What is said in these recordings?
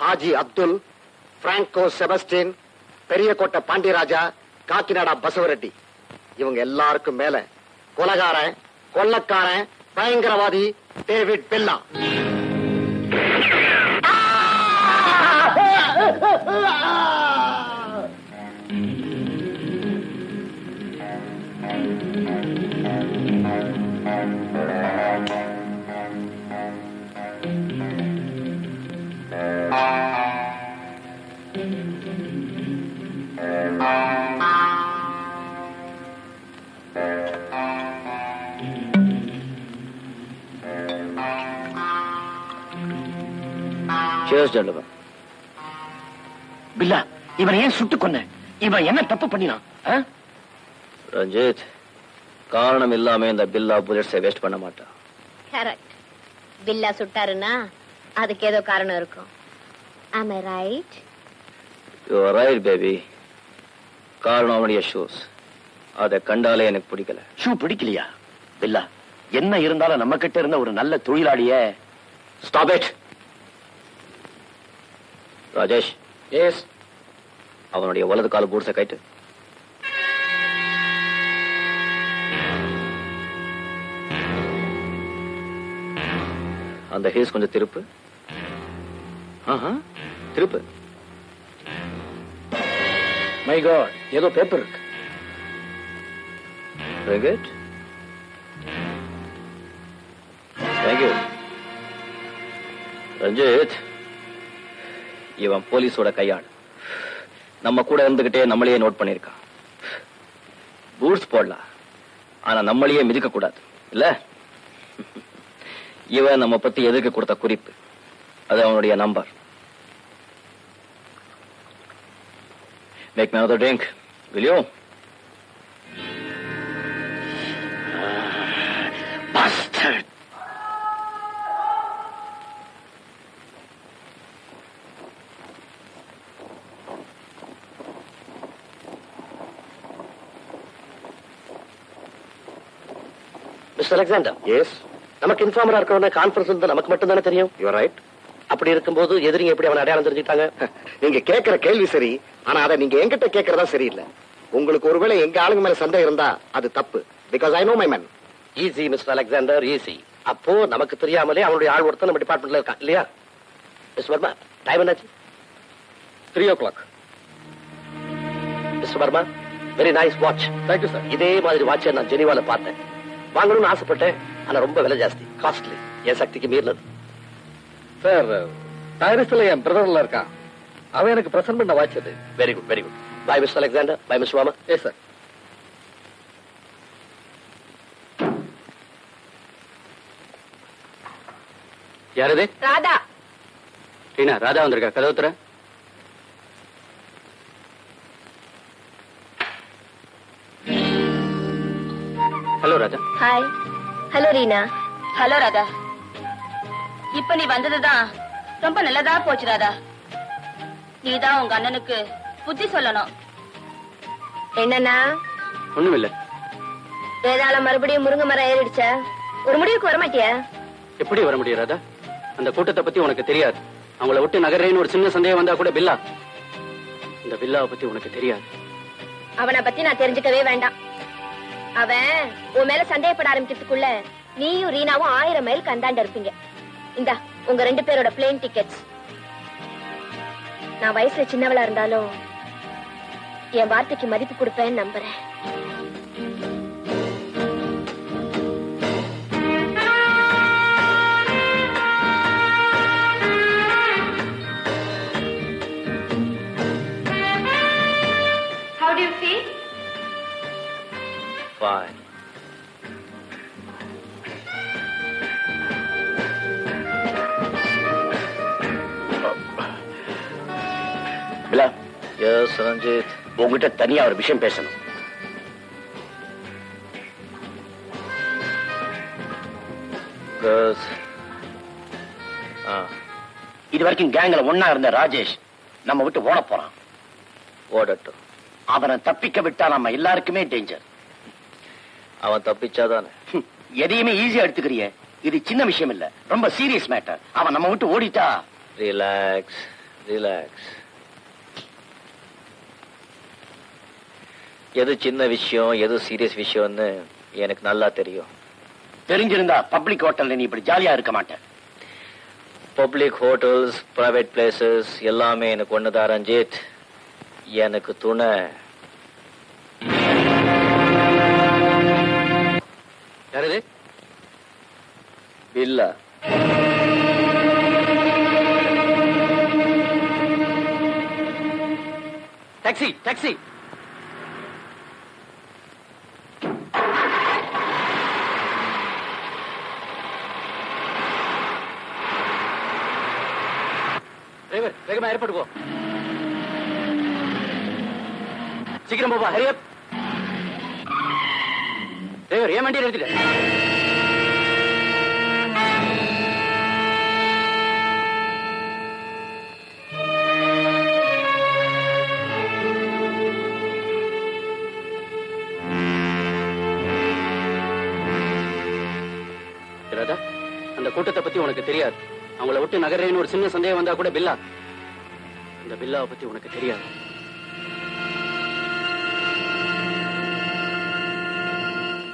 Haji Abdul Franco Sebastian Periyakottai Pandiyaraja Kakinada Basavareddy. இவங்க எல்லாருக்கும் மேல கொலகாரன் கொள்ளக்காரன் பயங்கரவாதி David Billa. you gentleman Billa இவன் ஏன் சுட்டு கொன்ன? இவன் என்ன தப்பு பண்ணினான்? ரஞ்சித் காரணம் இல்லாம இந்த பில்லா புல்லட்ஸை வேஸ்ட் பண்ண மாட்டான். கரெக்ட் பில்லா சுட்டாருன்னா அதுக்கு ஏதோ காரணம் இருக்கும். Am I right you right baby காரணம் அவனுடைய ஷூஸ் அதை கண்டாலே எனக்கு பிடிக்கல. ஷூ பிடிக்கலையா? பில்லா என்ன இருந்தாலும் நம்ம கிட்ட இருந்த ஒரு நல்ல தொழிலாளிய ஸ்டாப் இட் ராஜேஷ். எஸ் அவனுடைய வலது கால பூட்ஸை கைட்டு அந்த ஹீஸ் கொஞ்சம் திருப்பு. ஆஹா, திருப்பு. மை காட் ஏதோ பேப்பர் இருக்கு. Thank you. ரஞ்சித். இவன் போலீஸோட கையாள். நம்ம கூட இருந்துகிட்டே நம்மளையே நோட் பண்ணிருக்கான் பூட்ஸ் போடலாம். ஆனா நம்மளையே மிதிக்க கூடாது. இல்ல? இவன் நம்ம பத்தி எதிர்க்க கொடுத்த குறிப்பு. அது அவனுடைய number. Make me drink drink mister Alexander. Yes நமக்கு இன்ஃபார்மரா இருக்கவன கான்ஃபரன்ஸ் வந்து நமக்கு மட்டும் தானே தெரியும் யூ ரைட் அப்படி இருக்கும்போது எதிரிங்க எப்படி அவன் அடையாளம் தெரிஞ்சுட்டாங்க நீங்க கேட்கிற கேள்வி சரி ஆனா அதை நீங்க என்கிட்ட கேட்கறதா சரியில்லை. உங்களுக்கு ஒருவேளை எங்க ஆளுங்க மேல சந்தேகம் இருந்தா அது தப்பு. Because I know my man easy mister Alexander easy அப்போ நமக்கு தெரியாமலே அவனுடைய ஆள் ஒருத்தன் நம்ம டிபார்ட்மெண்ட்ல இருக்கான் இல்லையா? மிஸ் வர்மா டைம் என்னாச்சு? Three o'clock mister Varma very nice watch thank you sir இதே மாதிரி வாட்சை நான் ஜெனிவால பார்த்தேன். வாங்கணும்னு ஆசைப்பட்டேன் ஆனா ரொம்ப விலை ஜாஸ்தி. காஸ்ட்லி என் சக்திக்கு மீறினது. சார் டைரஸ்ல என் பிரதர்ல இருக்கான். அவன் எனக்கு பிரசன்ட் பண்ண வாட்ச் அது very good very good bye mister Alexander bye miss Varma yes sir யாரது ராதா. ரீனா ராதா வந்திருக்கா? கதவு hello Raja. Hi hello Reena hello Radha இப்ப நீ வந்ததுதான் ரொம்ப நல்லதா போச்சு ராதா நீதான் உங்க அண்ணனுக்கு புத்தி சொல்லணும். என்னன்னா ஒண்ணும் இல்ல வேதாள மறுபடியும் முருங்கை மரம் ஏறிடுச்சா? ஒரு முடிவுக்கு வர மாட்டியா எப்படி வர முடியும் ராதா அந்த கூட்டத்தை பத்தி உனக்கு தெரியாது. அவங்கள விட்டு நகரேன்னு ஒரு சின்ன சந்தேகம் வந்தா கூட பில்லா. இந்த பில்லாவை பத்தி உனக்கு தெரியாது. அவனை பத்தி நான் தெரிஞ்சுக்கவே வேண்டாம். அவன் உன் மேல சந்தேகப்பட ஆரம்பிக்கிறதுக்குள்ள நீயும் ரீனாவும் ஆயிரம் மைல் கந்தாண்ட இருப்பீங்க. இந்தா உங்க ரெண்டு பேரோட பிளேன் டிக்கெட்ஸ் நான் வயசுல சின்னவளா இருந்தாலும் என் வார்த்தைக்கு மதிப்பு கொடுப்பேன்னு நம்புறேன். எஸ் ரஞ்சித் உங்ககிட்ட தனியா ஒரு விஷயம் பேசணும். இது வரைக்கும் கேங்ல ஒன்னா இருந்த ராஜேஷ் நம்ம விட்டு ஓட போறான். ஓடட்டும். அவனை தப்பிக்க விட்டா நம்ம எல்லாருக்குமே டேஞ்சர் அவன் தப்பிச்சாதானே? எதையுமே ஈஸியா எடுத்துக்கிறிய. இது சின்ன விஷயம் இல்ல. ரொம்ப சீரியஸ் மேட்டர் அவன் நம்ம விட்டு ஓடிட்டா? ரிலாக்ஸ் ரிலாக்ஸ் எது சின்ன விஷயம் எது சீரியஸ் விஷயம்னு எனக்கு நல்லா தெரியும். தெரிஞ்சிருந்தா பப்ளிக் ஹோட்டல்ல நீ இப்படி ஜாலியா இருக்க மாட்டேன் பப்ளிக் ஹோட்டல்ஸ் பிரைவேட் பிளேசஸ் எல்லாமே எனக்கு ஒண்ணுதான் ரஞ்சித். எனக்கு துணை. யாரது? இல்ல டாக்ஸி டாக்ஸி டிரைவர் வேகமா ஏற்பாடு போ. சீக்கிரம் போப்பா ஹரியப் டிரைவர் ஏன் வண்டியை நிறுத்திட்ட அந்த கூட்டத்தை பத்தி உனக்கு தெரியாது. அவங்கள விட்டு நகரேன்னு ஒரு சின்ன சந்தேகம் வந்தா கூட பில்லா. அந்த பில்லாவை பத்தி உனக்கு தெரியாது.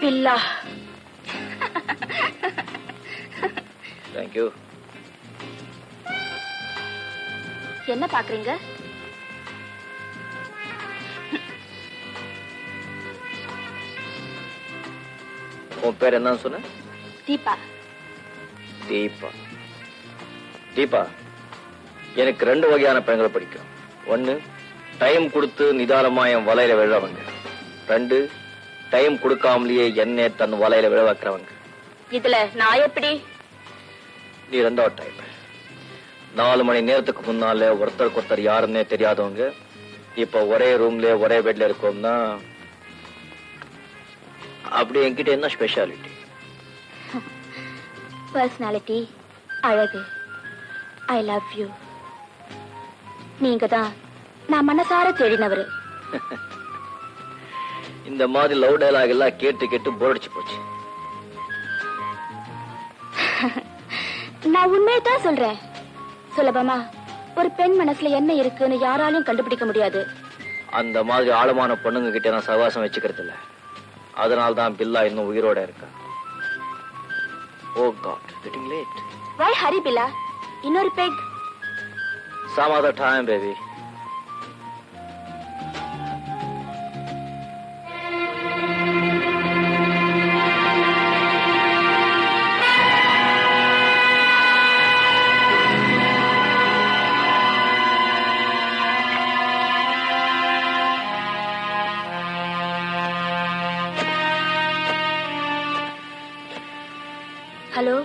பில்லா. தேங்க்யூ என்ன பாக்குறீங்க? உன் பேர் என்னன்னு சொன்ன? தீபா. தீபா. தீபா? எனக்கு ரெண்டு வகையான பெண்களை பிடிக்கும். ஒண்ணு டைம் கொடுத்து நிதானமா என் வலையில விழறவங்க ரெண்டு டைம் கொடுக்காமலேயே என்னை தன் வலையில விழ வைக்கிறவங்க. இதுல நான் எப்படி? நீ ரெண்டாவது டைப் நாலு மணி நேரத்துக்கு முன்னால ஒருத்தருக்கு ஒருத்தர் யாருன்னே தெரியாதவங்க இப்ப ஒரே ரூம்ல ஒரே பெட்ல இருக்கோம்னா அப்படி என்கிட்ட என்ன ஸ்பெஷாலிட்டி பர்சனாலிட்டி அழகு. ஐ லவ் யூ நீங்க தான் நான் மனசார தேடினவரு. இந்த மாதிரி லவ் டயலாக் எல்லாம் கேட்டு கேட்டு போர் அடிச்சு போச்சு. நான் உண்மையை தான் சொல்றேன். சுலபமா ஒரு பெண் மனசுல என்ன இருக்குன்னு யாராலையும் கண்டுபிடிக்க முடியாது. அந்த மாதிரி ஆழமான பொண்ணுங்க கிட்ட நான் சகவாசம் வச்சுக்கிறது இல்ல அதனால தான் பில்லா இன்னும் உயிரோட இருக்கா. ஓ god getting late why Hari Billa? இன்னொரு peg Some other time, baby. Hello?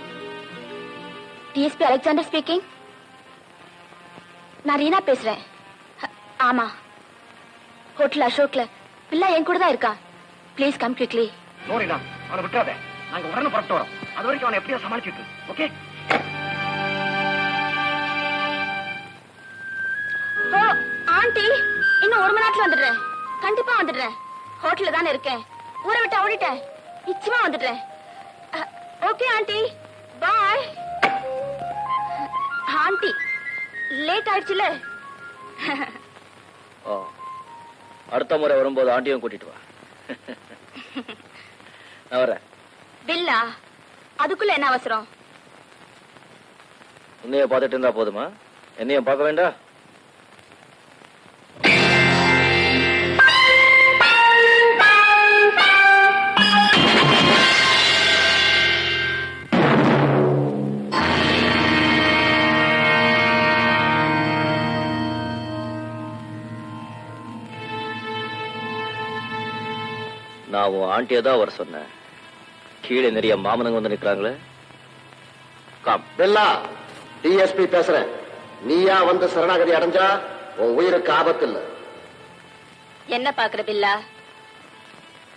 DSP Alexander speaking. நான் ரீனா பேசுறேன். ஆமா. ஹோட்டல் அசோக்ல. பிள்ளை என் கூட தான் இருக்கான் ப்ளீஸ் கம் குவிக்லி நோரிடா அவனை விட்டுறாத. நாங்க உடனே புறப்பட்டு வரோம். அது வரைக்கும் அவனை எப்படியோ சமாளிச்சுட்டு ஓகே ஓ ஆண்டி இன்னும் ஒரு மணி நேரத்துல வந்துடுறேன். கண்டிப்பா வந்துடுறேன். ஹோட்டல்ல தானே இருக்கேன். ஊரை விட்டு ஓடிட்டேன். நிச்சயமா வந்துடுறேன். Okay aunty. Bye aunty late ஆயிடுச்சுல. ஓ அடுத்த முறை வரும்போது ஆண்டியும் கூட்டிட்டு வா. நான் வரேன். பில்லா அதுக்குள்ள என்ன அவசரம்? உன்னைய பார்த்துட்டு இருந்தா போதுமா? என்னையும் பார்க்க வேண்டாம் நான் உன் ஆண்டியை தான் வர சொன்னேன் கீழே நிறைய மாமனங்க வந்து நிக்கிறாங்களே. காம் பில்லா டிஎஸ்பி பேசுறேன். நீயா வந்து சரணாகதி அடைஞ்சா உன் உயிருக்கு ஆபத்து இல்ல என்ன பாக்குற பில்லா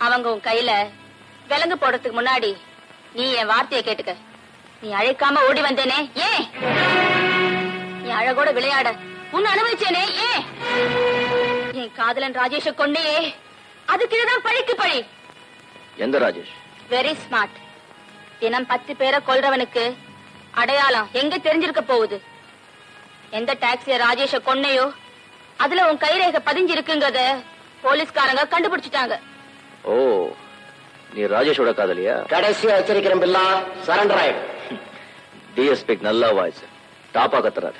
அவங்க உன் கையில விலங்கு போடுறதுக்கு முன்னாடி நீ என் வார்த்தையை கேட்டுக்க. நீ அழைக்காம ஓடி வந்தேனே ஏன் நீ அழகோட விளையாட. உன்னை அனுபவிச்சேனே ஏன் என் காதலன் ராஜேஷ கொண்டே அதுக்கு இதுதான் பழிக்கு பழி. எந்த ராஜேஷ்? வெரி ஸ்மார்ட் தினம் பத்து பேரை கொல்றவனுக்கு அடையாளம் எங்க தெரிஞ்சிருக்க போகுது? எந்த டாக்ஸிய ராஜேஷ கொன்னையோ? அதுல உன் கைரேகை பதிஞ்சு இருக்குங்கறத போலீஸ்காரங்க கண்டுபிடிச்சிட்டாங்க. ஓ நீ ராஜேஷோட காதலியா? கடைசியா எச்சரிக்கிறேன் பில்லா சரண்டர் ஆயிடு. டிஎஸ்பிக்கு நல்லா வாய்ஸ் டாப்பா கத்துறாரு.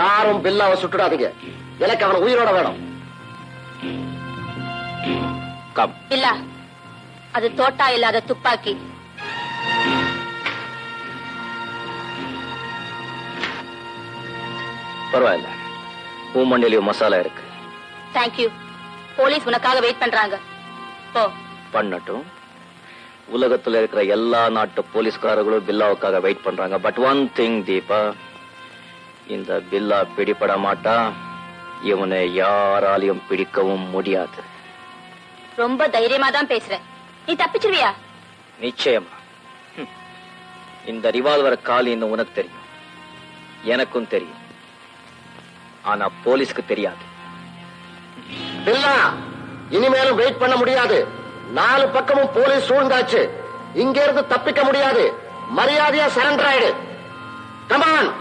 யாரும் பில்லாவை சுட்டுடாதீங்க. எனக்கு அவன் உயிரோட வேணும். கம் இல்ல அது தோட்டா இல்லாத துப்பாக்கி பரவாயில்ல. உன் மண்டியிலயும் மசாலா இருக்கு. தேங்க்யூ போலீஸ் உனக்காக வெயிட் பண்றாங்க. போ. பண்ணட்டும். உலகத்துல இருக்கிற எல்லா நாட்டு போலீஸ்காரர்களும் பில்லாவுக்காக வெயிட் பண்றாங்க. பட் ஒன் திங் தீபா இந்த பில்லா பிடிபட மாட்டா. இவனை யாராலையும் பிடிக்கவும் முடியாது. ரொம்ப தைரியமா தான் பேசுற நீ தப்பிச்சிருவியா? நிச்சயமா. இந்த ரிவால்வர் காலின்னு உனக்கு தெரியும். எனக்கும் தெரியும். ஆனா போலீஸ்க்கு தெரியாது. பில்லா இனிமேலும் வெயிட் பண்ண முடியாது. நாலு பக்கமும் போலீஸ் சூழ்ந்தாச்சு. இங்க இருந்து தப்பிக்க முடியாது. மரியாதையா சரண்டர் ஆயிடு. கமான்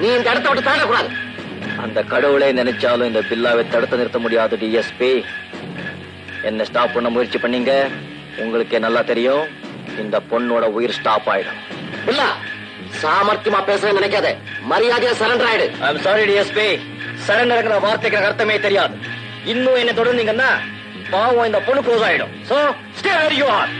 நீ இந்த இடத்த விட்டு தாண்டக்கூடாது அந்த கடவுளை நினைச்சாலும் இந்த பில்லாவை தடுத்து நிறுத்த முடியாது டிஎஸ்பி என்ன ஸ்டாப் பண்ண முயற்சி பண்ணீங்க? உங்களுக்கே நல்லா தெரியும். இந்த பொண்ணோட உயிர் ஸ்டாப் ஆயிடும். பில்லா சாமர்த்தியமா பேசுறேன்னு நினைக்காத. மரியாதையா சரண்டர் ஆயிடு. ஐம் சாரி டிஎஸ்பி சரண்டர்ங்கிற வார்த்தைக்கு அர்த்தமே தெரியாது. இன்னும் என்ன தொடர்ந்தீங்கன்னா பாவம் இந்த பொண்ணு க்ளோஸ் ஆயிடும். So stay where you are